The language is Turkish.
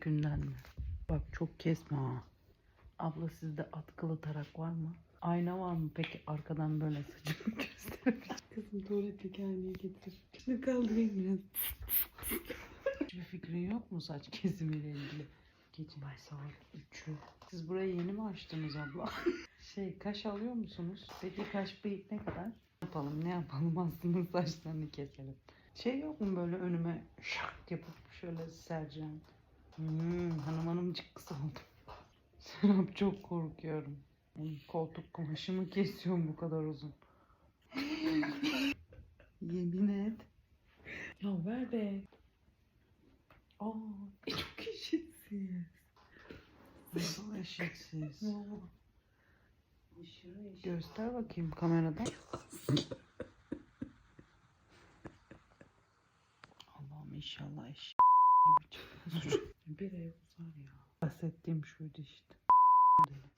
Günden mi? Bak çok kesme ha. Abla sizde atkılı tarak var mı? Ayna var mı peki arkadan böyle saçımı gösterebilir? Kızım tuvaletteki aynayı getir. Şunu kaldırayım biraz. Hiçbir fikrin yok mu saç kesimiyle ilgili? Gece saat 3'ü. Siz burayı yeni mi açtınız abla? şey kaş alıyor musunuz? Peki kaş bıyık ne kadar? Ne yapalım ne yapalım aslında saçlarını keselim. Şey yok mu böyle önüme şak yapıp şöyle sereceğim. Hmm, hanım hanımcık kız oldum. Serap çok korkuyorum. Koltuk kumaşımı kesiyorum bu kadar uzun. Yemin et. Ya ver be. Aa, e, çok eşitsiz. Nasıl eşitsiz? Göster bakayım kameradan. Allah'ım inşallah eş gibi çıkmaz. Bir ev uzar ya. Bahsettiğim şuydu işte. Dedim.